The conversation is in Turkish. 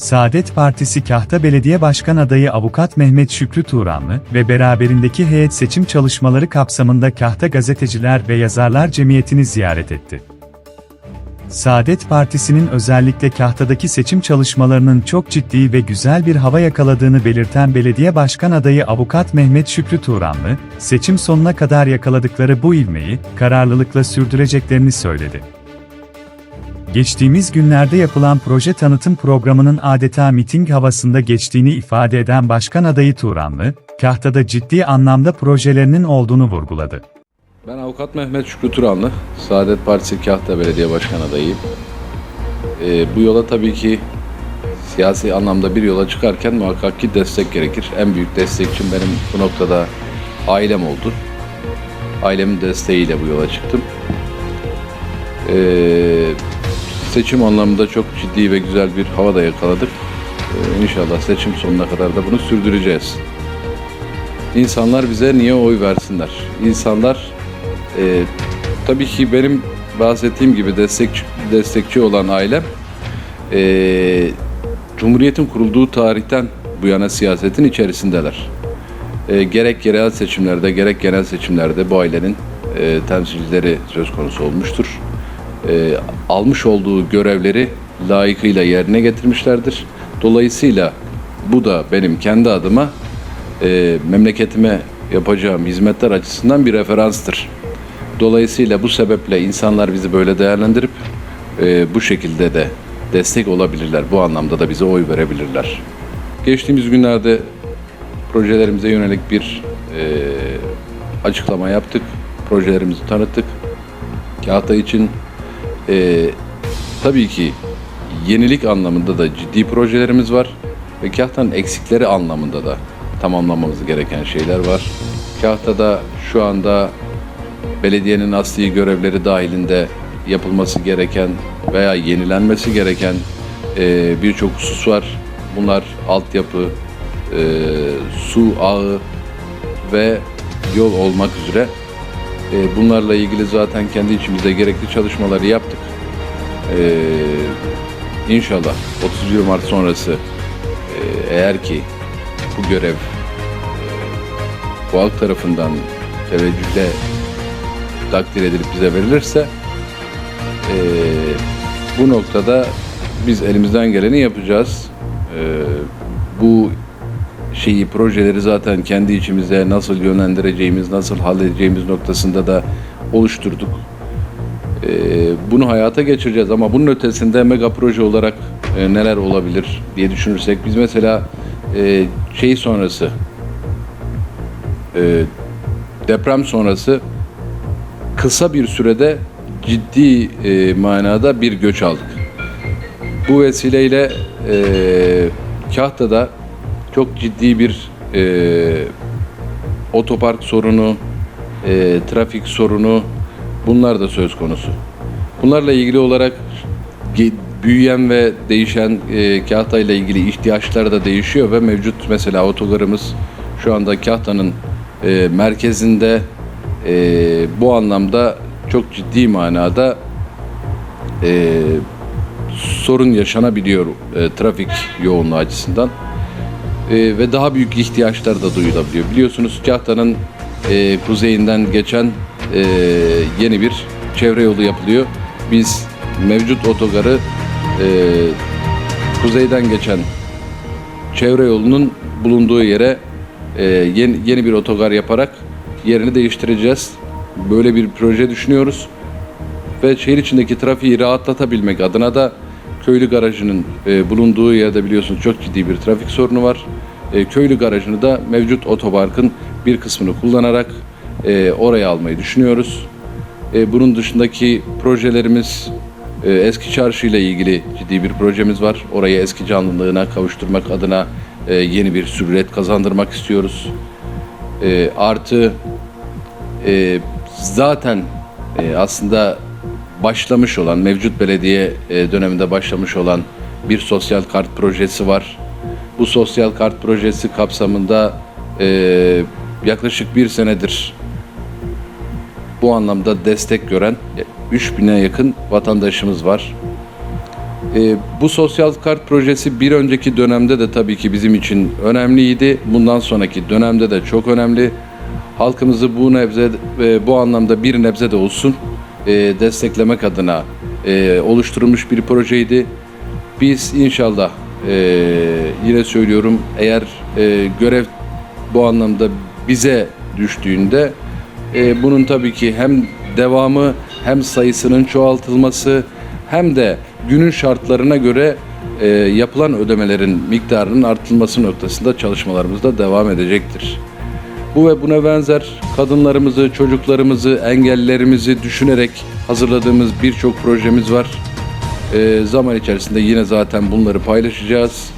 Saadet Partisi Kahta Belediye Başkan Adayı Avukat Mehmet Şükrü Turanlı ve beraberindeki heyet seçim çalışmaları kapsamında Kahta Gazeteciler ve Yazarlar Cemiyeti'ni ziyaret etti. Saadet Partisi'nin özellikle Kahta'daki seçim çalışmalarının çok ciddi ve güzel bir hava yakaladığını belirten Belediye Başkan Adayı Avukat Mehmet Şükrü Turanlı, seçim sonuna kadar yakaladıkları bu ivmeyi, kararlılıkla sürdüreceklerini söyledi. Geçtiğimiz günlerde yapılan proje tanıtım programının adeta miting havasında geçtiğini ifade eden Başkan Adayı Turanlı, Kahta'da ciddi anlamda projelerinin olduğunu vurguladı. Ben avukat Mehmet Şükrü Turanlı, Saadet Partisi Kahta Belediye Başkan adayıyım. Ee, bu yola tabii ki siyasi anlamda bir yola çıkarken muhakkak ki destek gerekir. En büyük destekçim benim bu noktada ailem oldu. Ailemin desteğiyle bu yola çıktım. Ee, seçim anlamında çok ciddi ve güzel bir hava da yakaladık. Ee, inşallah seçim sonuna kadar da bunu sürdüreceğiz. İnsanlar bize niye oy versinler? İnsanlar e, tabii ki benim bahsettiğim gibi destekçi, destekçi olan ailem e, Cumhuriyet'in kurulduğu tarihten bu yana siyasetin içerisindeler. E, gerek yerel seçimlerde gerek genel seçimlerde bu ailenin e, temsilcileri söz konusu olmuştur. E, almış olduğu görevleri layıkıyla yerine getirmişlerdir. Dolayısıyla bu da benim kendi adıma e, memleketime yapacağım hizmetler açısından bir referanstır. Dolayısıyla bu sebeple insanlar bizi böyle değerlendirip e, bu şekilde de destek olabilirler. Bu anlamda da bize oy verebilirler. Geçtiğimiz günlerde projelerimize yönelik bir e, açıklama yaptık. Projelerimizi tanıttık. Kağıtta için e, tabii ki yenilik anlamında da ciddi projelerimiz var ve Kahta'nın eksikleri anlamında da tamamlamamız gereken şeyler var. Kahta'da şu anda belediyenin asli görevleri dahilinde yapılması gereken veya yenilenmesi gereken e, birçok husus var. Bunlar altyapı, e, su ağı ve yol olmak üzere. E, bunlarla ilgili zaten kendi içimizde gerekli çalışmaları yaptık. E, inşallah 31 Mart sonrası e, eğer ki bu görev e, bu halk tarafından teveccühle takdir edilip bize verilirse bu noktada biz elimizden geleni yapacağız. Bu şeyi projeleri zaten kendi içimizde nasıl yönlendireceğimiz, nasıl halledeceğimiz noktasında da oluşturduk. E, bunu hayata geçireceğiz ama bunun ötesinde mega proje olarak e, neler olabilir diye düşünürsek biz mesela e, şey sonrası e, deprem sonrası kısa bir sürede ciddi e, manada bir göç aldık. Bu vesileyle e, Kahta'da çok ciddi bir e, otopark sorunu, e, trafik sorunu bunlar da söz konusu. Bunlarla ilgili olarak büyüyen ve değişen e, Kahta ile ilgili ihtiyaçlar da değişiyor ve mevcut mesela otogarımız şu anda Kahta'nın e, merkezinde e, bu anlamda çok ciddi manada e, sorun yaşanabiliyor e, trafik yoğunluğu açısından E, ve daha büyük ihtiyaçlar da duyulabiliyor. Biliyorsunuz Kahta'nın e, kuzeyinden geçen e, yeni bir çevre yolu yapılıyor. Biz mevcut otogarı e, kuzeyden geçen çevre yolunun bulunduğu yere e, yeni, yeni bir otogar yaparak yerini değiştireceğiz. Böyle bir proje düşünüyoruz. Ve şehir içindeki trafiği rahatlatabilmek adına da köylü garajının e, bulunduğu yerde biliyorsunuz çok ciddi bir trafik sorunu var. E, köylü garajını da mevcut otoparkın bir kısmını kullanarak e, oraya almayı düşünüyoruz. E, bunun dışındaki projelerimiz e, eski çarşı ile ilgili ciddi bir projemiz var. Orayı eski canlılığına kavuşturmak adına e, yeni bir sürüret kazandırmak istiyoruz. E, artı e, zaten e, aslında başlamış olan mevcut belediye e, döneminde başlamış olan bir sosyal kart projesi var. Bu sosyal kart projesi kapsamında e, yaklaşık bir senedir bu anlamda destek gören 3000'e yakın vatandaşımız var. E, bu sosyal kart projesi bir önceki dönemde de tabii ki bizim için önemliydi. Bundan sonraki dönemde de çok önemli. Halkımızı bu nebze e, bu anlamda bir nebze de olsun e, desteklemek adına e, oluşturulmuş bir projeydi. Biz inşallah e, yine söylüyorum eğer e, görev bu anlamda bize düştüğünde e, bunun tabii ki hem devamı hem sayısının çoğaltılması hem de günün şartlarına göre e, yapılan ödemelerin miktarının artırılması noktasında çalışmalarımız da devam edecektir. Bu ve buna benzer kadınlarımızı, çocuklarımızı, engellilerimizi düşünerek hazırladığımız birçok projemiz var. E, zaman içerisinde yine zaten bunları paylaşacağız.